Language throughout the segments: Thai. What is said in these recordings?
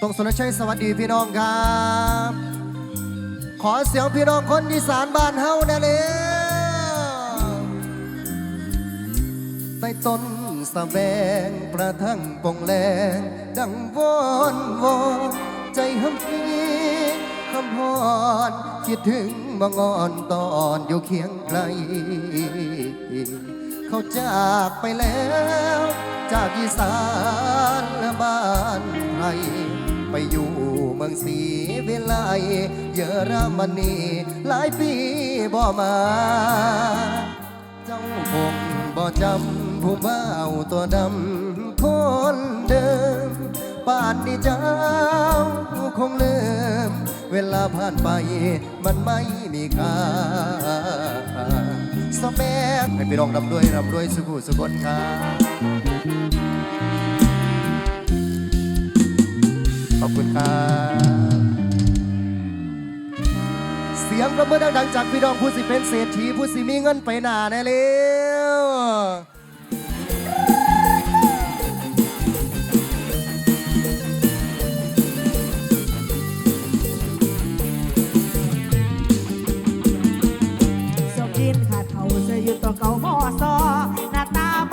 ตรงสนชัยสวัสดีพี่น้องครับ ขอเสียงพี่น้องคนอีสานบ้านเฮาแน่เลยใต้ต้นสะแบงประทังปงแรงดังวอนวอนใจหำพีคำพอนคิดถึงบางอ่อนตอนอยู่เคียงใคร เขาจากไปแล้ว จากอีสานบ้านไทย ไปอยู่เมืองสีเวลาลเยอรมนีหลายปีบ่มา เจ้าคงบ่จำผู้เบ่าตัวดำคนเดิมป่านนี้เจ้าคงลืมเวลาผ่านไปมันไม่มีค่าสเปกให้ไปร้องรำด้วยรำด้วยสุขุสุกนครั อบคุณครับ เสียงประเมิอดังดังจากพี่น้องผู้สิเป็นเศรษฐีผู้สิมีเงินไปหนาแน่เร็วสกินขาดเขาเสอยู่ตัวเก่าห่อซอหน้าตาบ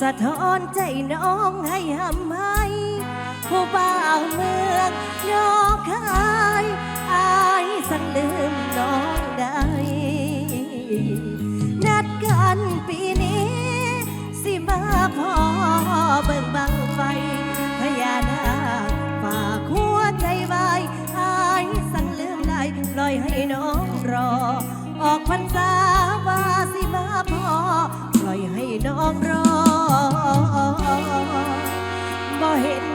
สะท้อนใจน้องให้หำให้ผู้บ่าวเมืองนอกคายอายสังลืมน้องได้ นัดกันปีนี้ สิมาพอเบิ่งบังไฟพญานาคฝากหัวใจไว้อายสังลืมได้ปล่อยให้น้องรอ ออกพรรษาว่าสิมาพอปล่อยให้น้องรอ head.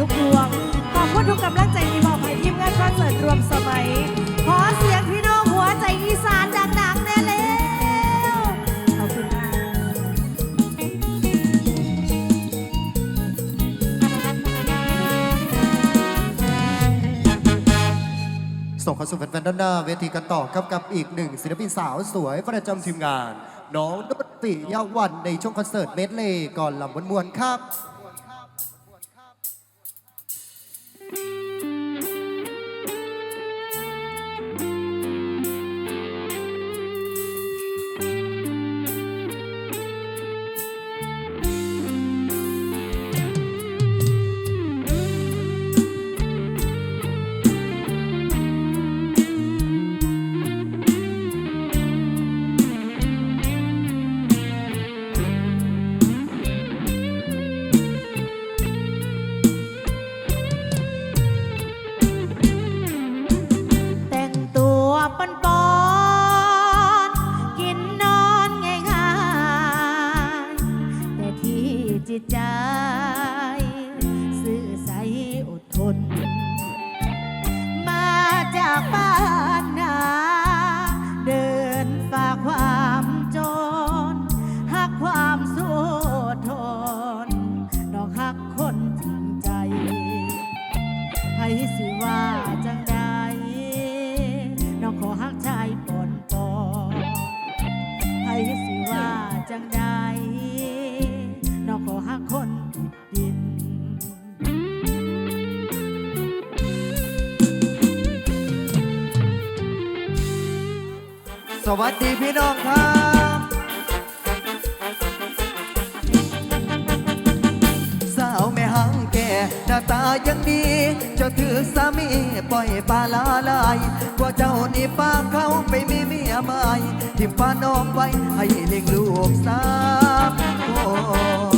ทุกดวง ขอบคุณทุกกำลังใจที่มอบให้ทีมงานคอนเสิร์ตรวมสมัย ขอเสียงพี่น้องหัวใจอีสานดังๆแน่เลยส่งเข้าสู่แฟนๆด้านหน้าเวทีกันต่อครับกับอีกหนึ่งศิลปินสาวสวยประจำทีมงาน น้องดนตรียาวันในช่วงคอนเสิร์ตเมดเล่ก่อนลำมวนๆครับ สวัสดีพี่น้องครับสาวแม่หังแก่หน้าตายังดีเจ้าถือสามีปล่อยปลาลาลายกว่าเจ้านี่ป้าเขาไปมีเมียใหม่ทิมป้าน้องไว้ให้เลี้ยงลูกสามคน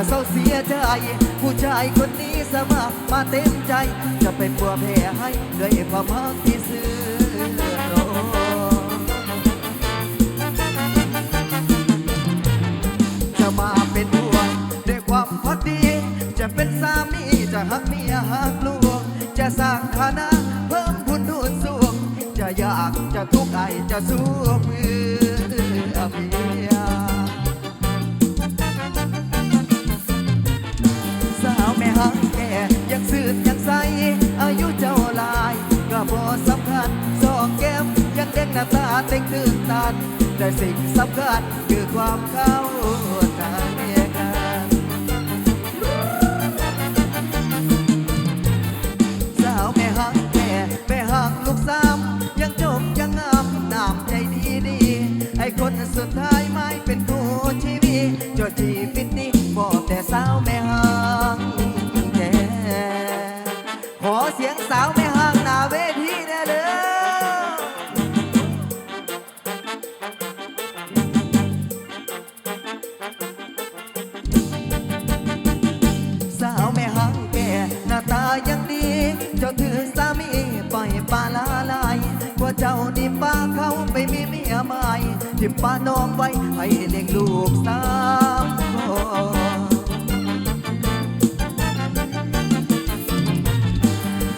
อย่าเศร้าเสียใจ ผู้ชายคนนี้สมัครมาเต็มใจ จะเป็นผัวแพ้ให้ด้วยความรักที่ซื่อตรงจะมาเป็นผัวด้วยความพอดี จะเป็นสามีจะหักเมียหักลูกจะสร้างฐานะเพิ่มพูนดูนสูงจะยากจะทุกข์ใจจะสู้เพื่อาตาเต็งตื่นตันแต่สิ่งสำคัญคือความเข้าใจกันสาวแม่หักแก่แม่หักลูกสามยังจบยังงามน้ำใจดีดีไอ้คนสุดท้ายไม่เป็นคู่ชีวิตจดชีวิตนี้บอกแต่สาวแม่หักแก่ขอเสียงสาวแม่หัก ป้าน้องไว้ ให้เลี้ยงลูกสามคน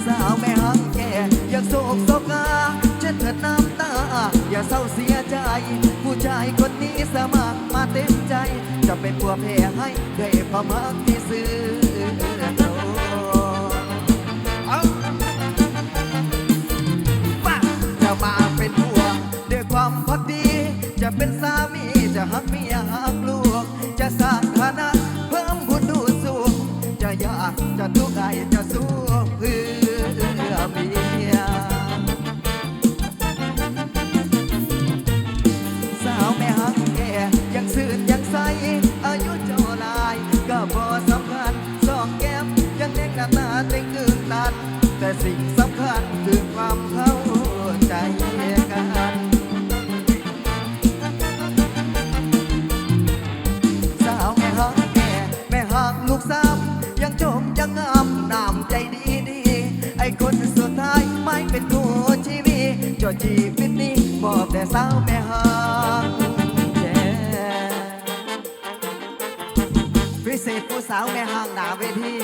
สาวแม่หังแก่อยากโศกโศกาเช็ดเถิดน้ำตา อย่าเศร้าเสียใจ ผู้ชายคนนี้สมัครมาเต็มใจ จะเป็นผัวแพ้ให้ด้วยความรักที่ซื่อ จอจดชีวิตนี้บอกแต่สาวแม่หางแก่พิเศษผู้สาวแม่หางหนาเวที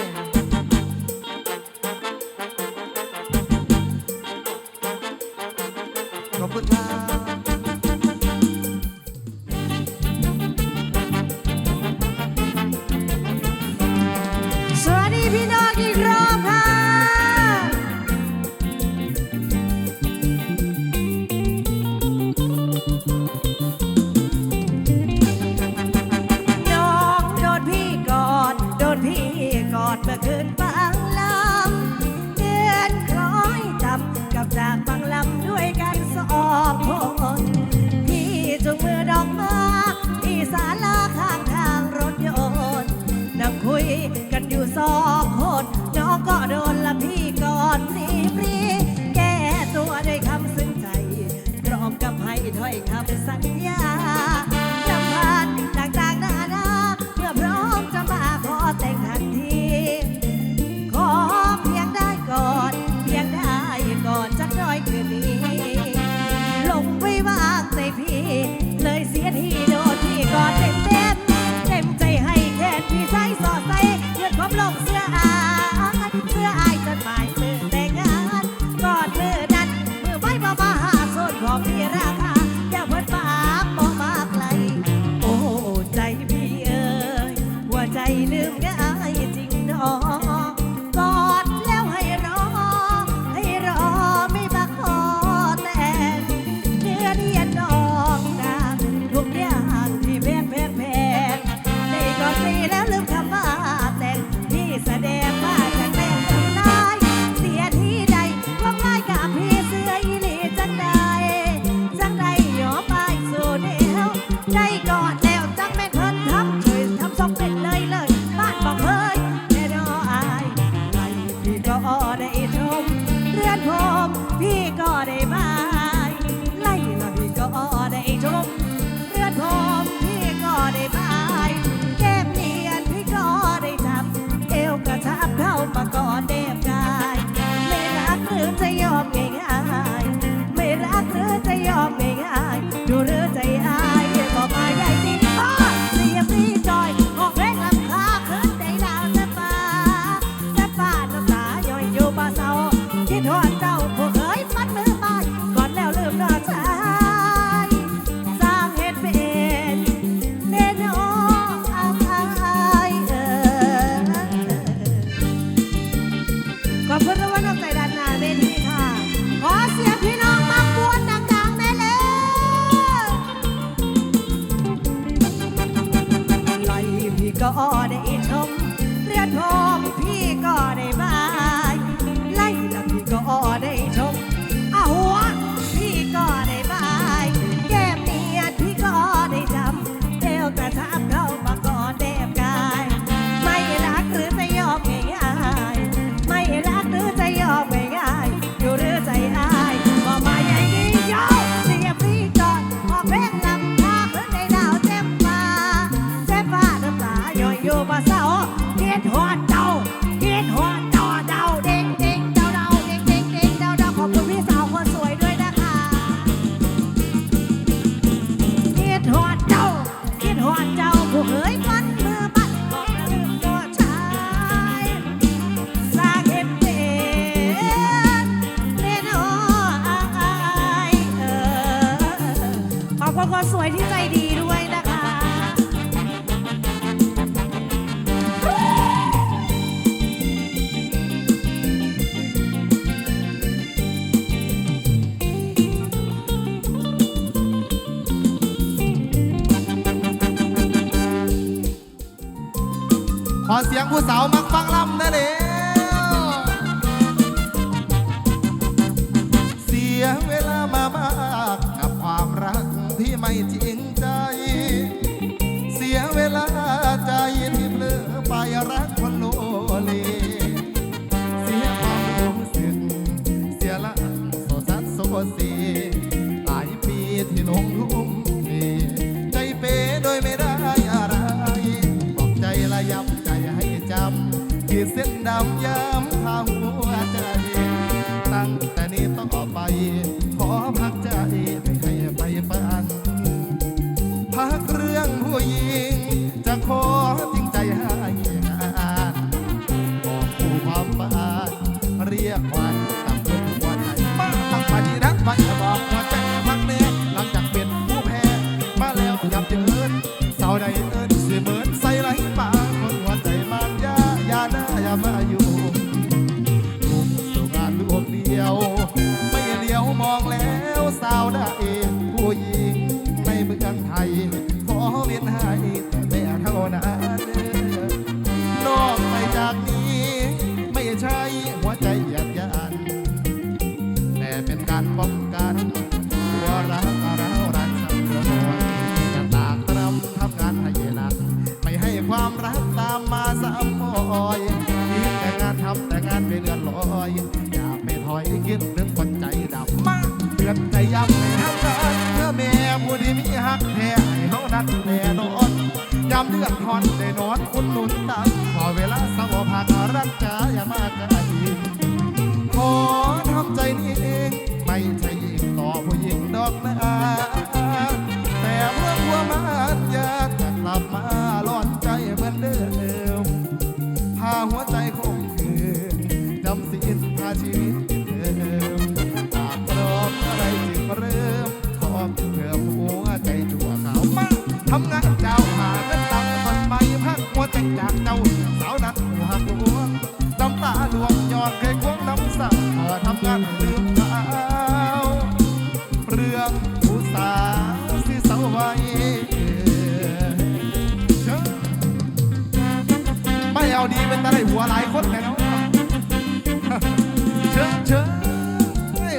God. สวยที่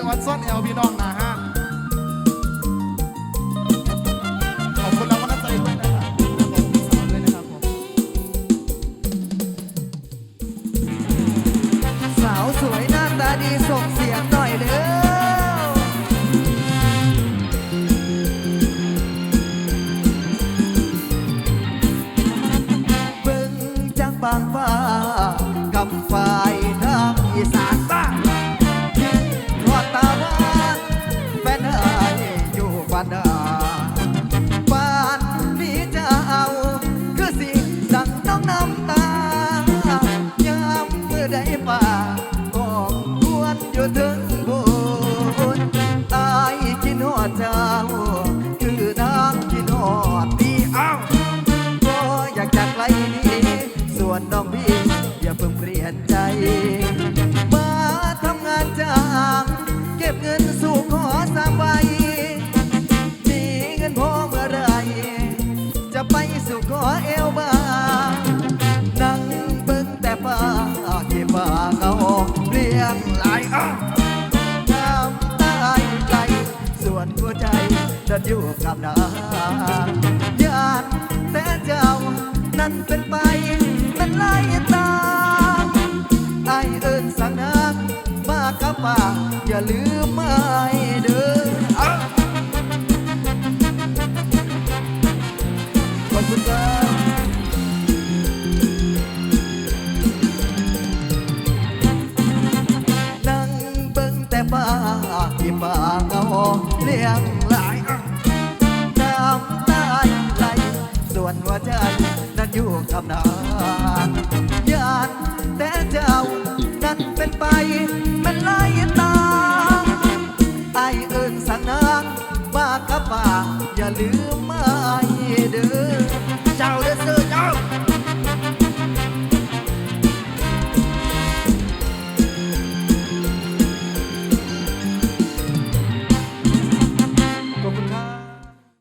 วัดซ่อนเอลพี่น้องนะ มาทำงานจ้างเก็บเงินสู่ขอสามใบมีเงินพอเมื่อไร จะไปสู่ขอเอวบานั่งเบิ่งแต่ป้าเก็บป้าเงาเรียงหลายอ้าวนหัวใจจะอยู่กับนางญาติแต่เจ้านั้นเป็นป้า ลืมไม่